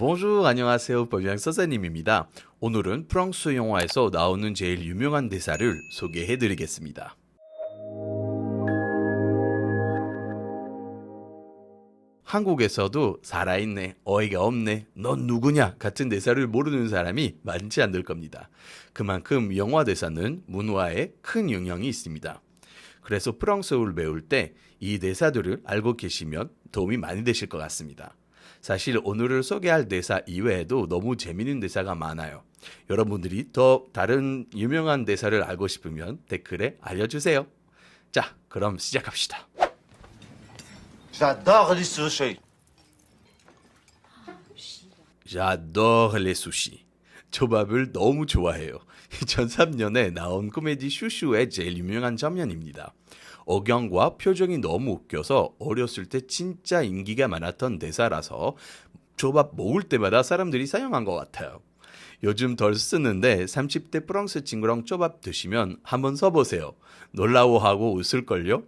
Bonjour, 안녕하세요. 법양 선생님입니다. 오늘은 프랑스 영화에서 나오는 제일 유명한 대사를 소개해 드리겠습니다. 한국에서도 살아있네, 어이가 없네, 넌 누구냐 같은 대사를 모르는 사람이 많지 않을 겁니다. 그만큼 영화 대사는 문화에 큰 영향이 있습니다. 그래서 프랑스어를 배울 때 이 대사들을 알고 계시면 도움이 많이 되실 것 같습니다. 사실 오늘을 소개할 대사 이외에도 너무 재밌는 대사가 많아요. 여러분들이 더 다른 유명한 대사를 알고 싶으면 댓글에 알려주세요. 자, 그럼 시작합시다. J'adore les sushis. J'adore les sushis. 초밥을 너무 좋아해요. 2003년에 나온 코미디 슈슈의 제일 유명한 장면입니다. 억양과 표정이 너무 웃겨서 어렸을 때 진짜 인기가 많았던 대사라서 초밥 먹을 때마다 사람들이 사용한 것 같아요. 요즘 덜 쓰는데 30대 프랑스 친구랑 초밥 드시면 한번 써보세요. 놀라워하고 웃을걸요?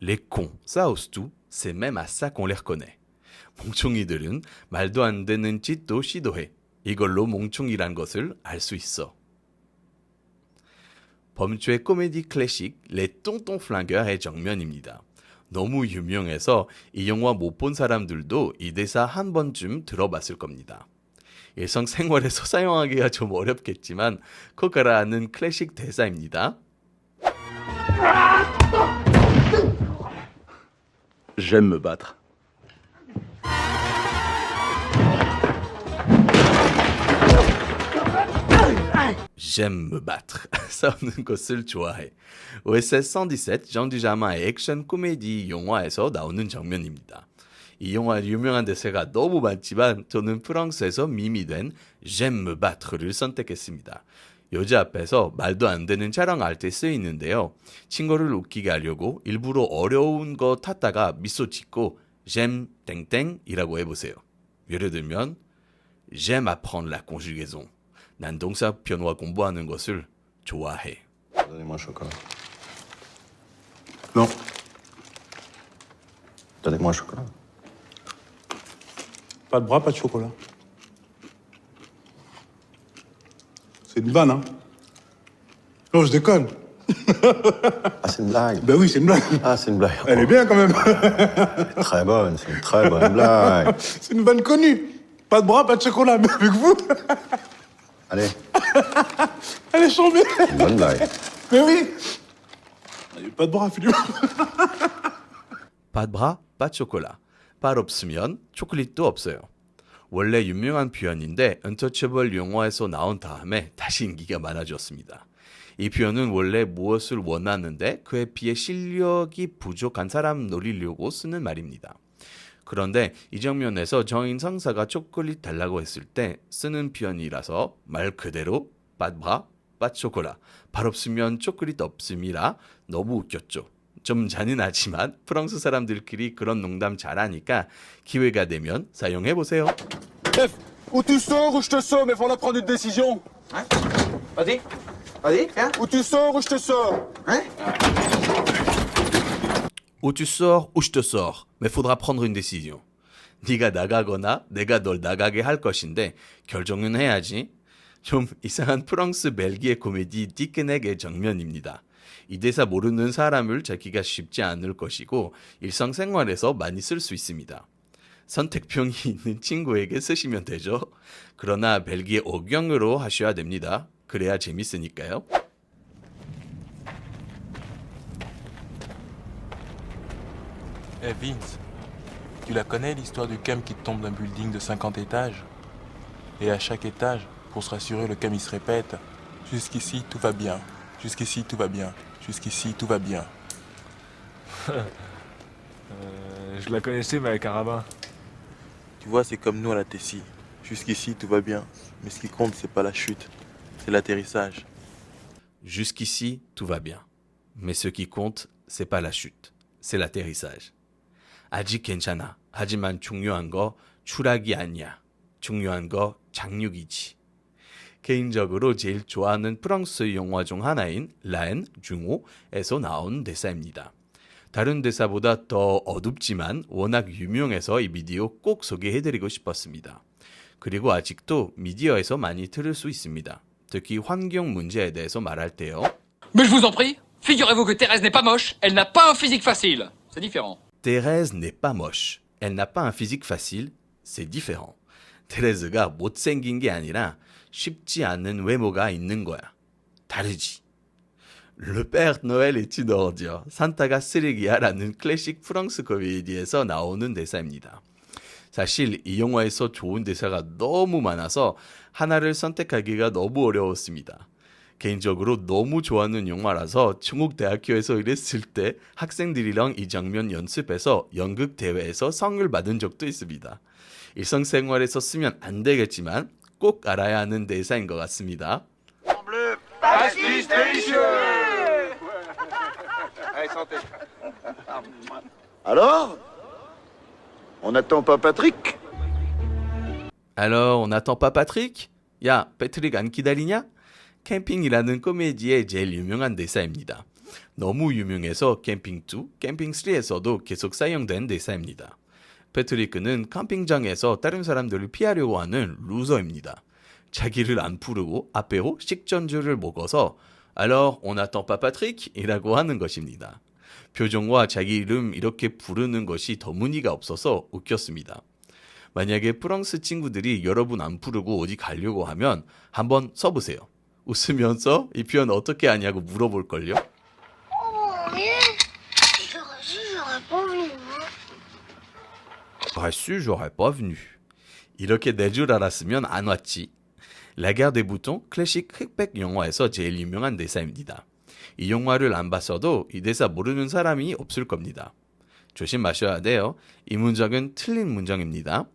Les cons. Et c'est même à ça qu'on les reconnaît. 멍청이들은 말도 안 되는 짓도 시도해. 이걸로 멍청이란 것을 알 수 있어. 범죄 코미디 클래식 레 똥똥 플랑겨의 정면입니다. 너무 유명해서 이 영화 못 본 사람들도 이 대사 한 번쯤 들어봤을 겁니다. 일상 생활에서 사용하기가 좀 어렵겠지만 꼭 알아아는 클래식 대사입니다. J'aime me battre. J'aime me battre. 싸우는 것을 좋아해. OSS 117, 정 두자마의 액션 코미디 영화에서 나오는 장면입니다. 이 영화 유명한 대사가 너무 많지만 저는 프랑스에서 밈이 된 J'aime me battre,를 선택했습니다. 여자 앞에서 말도 안 되는 자랑할 때 쓰이는데요. 친구를 웃기게 하려고 일부러 어려운 거 탔다가 미소 짓고 J'aime 땡땡이라고 해보세요. 예를 들면 J'aime apprendre la conjugaison. 난 동사 변화 공부하는 것을 좋아해. Donnez-moi un chocolat. Non. Donnez-moi un chocolat. Pas de bras, pas de chocolat. C'est une vanne, hein Non, je déconne. Ah, c'est une blague. Ben oui, c'est une blague. Ah, c'est une blague. Elle est bien quand même. Très bonne, c'est une très bonne blague. C'est une vanne connue. Pas de bras, pas de chocolat, mais avec vous, Allez, elle est chambée. une bonne blague. Mais oui. Il y a Pas de bras, Philippe. pas de bras, pas de chocolat. 발 없으면 초콜릿도 없어요. 원래 유명한 표현인데 언터처블 영화에서 나온 다음에 다시 인기가 많아졌습니다. 이 표현은 원래 무엇을 원하는데 그에 비해 실력이 부족한 사람 노리려고 쓰는 말입니다. 그런데 이 장면에서 정인 상사가 초콜릿 달라고 했을 때 쓰는 표현이라서 말 그대로 빠드바 빠초콜라 발 없으면 초콜릿 없음이라 너무 웃겼죠. 좀 잔인하지만 프랑스 사람들끼리 그런 농담 잘하니까 기회가 되면 사용해 보세요. Chef, ou tu sors ou je te sors, mais faut prendre une décision. Hein Vas-y. Vas-y, viens. Ou tu sors ou je te sors. Hein Ou tu sors ou je te sors. Mais faudra prendre une décision. 네가 나가거나 내가 널 나가게 할 것인데 결정은 해야지. 좀 이상한 프랑스 벨기에 코미디 디크넥의 정면입니다. 이 대사 모르는 사람을 찾기가 쉽지 않을 것이고 일상생활에서 많이 쓸 수 있습니다. 선택병이 있는 친구에게 쓰시면 되죠. 그러나 벨기에 억양으로 하셔야 됩니다. 그래야 재밌으니까요. Eh Vince, tu la connais l'histoire du cam qui tombe d'un building de 50 étages Et à chaque étage, pour se rassurer, le cam il se répète Jusqu'ici tout va bien, jusqu'ici tout va bien, jusqu'ici tout va bien. Euh, je la connaissais, mais avec un rabbin. Tu vois, c'est comme nous à la Tessie. Jusqu'ici, tout va bien. Mais ce qui compte, c'est pas la chute, c'est l'atterrissage. Jusqu'ici, tout va bien. Mais ce qui compte, c'est pas la chute, c'est l'atterrissage. 아직 괜찮아. 하지만 중요한 거 추락이 아니야. 중요한 거 착륙이지. 개인적으로 제일 좋아하는 프랑스 영화 중 하나인 라엔 중호에서 나온 대사입니다. 다른 대사보다 더 어둡지만 워낙 유명해서 이 비디오 꼭 소개해드리고 싶었습니다. 그리고 아직도 미디어에서 많이 들을 수 있습니다. 특히 환경 문제에 대해서 말할 때요. Mais je vous en prie, figurez-vous que Thérèse n'est pas moche, elle n'a pas un physique facile. C'est différent. Thérèse n'est pas moche. Elle n'a pas un physique facile. C'est différent. 테레즈가 못생긴 게 아니라 쉽지 않은 외모가 있는 거야. 다르지. Est une ordure. 산타가 쓰레기야라는 클래식 프랑스 코미디에서 나오는 대사입니다. 사실 이 영화에서 좋은 대사가 너무 많아서 하나를 선택하기가 너무 어려웠습니다. 개인적으로 너무 좋아하는 영화라서 중국 대학교에서 일했을 때 학생들이랑 이 장면 연습해서 연극 대회에서 상을 받은 적도 있습니다. 일상생활에서 쓰면 안 되겠지만 꼭 알아야 하는 대사인 것 같습니다. Alors On n'attend pas Patrick Alors, on n'attend pas Patrick? 야, 패트릭 안 기다리냐? 캠핑이라는 코미디의 제일 유명한 대사입니다. 너무 유명해서 캠핑2, 캠핑3에서도 계속 사용된 대사입니다. 패트리크는 캠핑장에서 다른 사람들을 피하려고 하는 루저입니다. 자기를 안 부르고 앞에로 식전주를 먹어서 Alors, on n'attend pas Patrick? 이라고 하는 것입니다. 표정과 자기 이름 이렇게 부르는 것이 더 무늬가 없어서 웃겼습니다. 만약에 프랑스 친구들이 여러분 안 부르고 어디 가려고 하면 한번 써보세요. 웃으면서 이 표현 어떻게 하냐고 물어볼걸요? J'aurais su, j'aurais pas venu. 이렇게 내 줄 알았으면 안 왔지. 라게르 des boutons 클래식 흑백 영화에서 제일 유명한 대사입니다. 이 영화를 안 봤어도 이 대사 모르는 사람이 없을 겁니다. 조심하셔야 돼요. 이 문장은 틀린 문장입니다.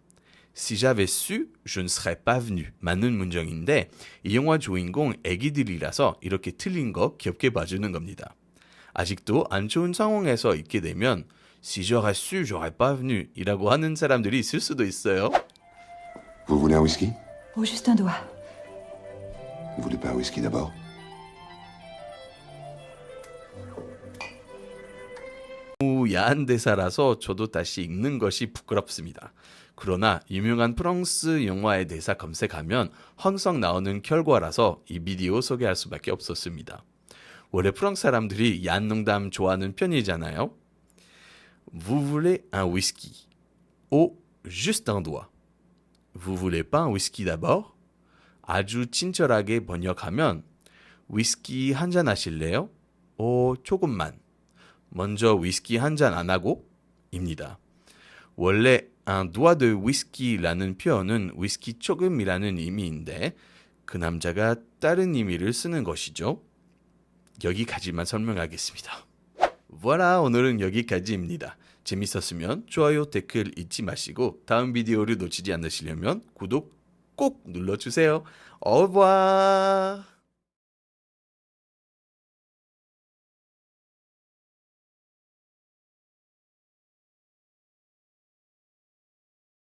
Si j'avais su, je ne serais pas venu. 맞는 문장인데 이 영화 주인공 애기들이라서 이렇게 틀린 거 귀엽게 봐주는 겁니다. 아직도 안 좋은 상황에서 있게 되면 Si j'aurais su, j'aurais pas venu 이라고 하는 사람들이 있을 수도 있어요. Vous voulez un whisky Oh, juste un doigt. Vous voulez pas un whisky d'abord 야한 대사라서 저도 다시 읽는 것이 부끄럽습니다. 그러나 유명한 프랑스 영화의 대사 검색하면 항상 나오는 결과라서 이 비디오 소개할 수밖에 없었습니다. 원래 프랑스 사람들이 야한 농담 좋아하는 편이잖아요. Vous voulez un whisky? Oh, juste un doigt. Vous voulez pas un whisky d'abord? 아주 친절하게 번역하면 위스키 한 잔 하실래요? 오, 조금만. 먼저 위스키 한 잔 안 하고 입니다. 원래 un doigt de whisky라는 표현은 위스키 조금이라는 의미인데 그 남자가 다른 의미를 쓰는 것이죠. 여기까지만 설명하겠습니다. voilà, 오늘은 여기까지입니다. 재밌었으면 좋아요, 댓글 잊지 마시고 다음 비디오를 놓치지 않으시려면 구독 꼭 눌러주세요. revoir.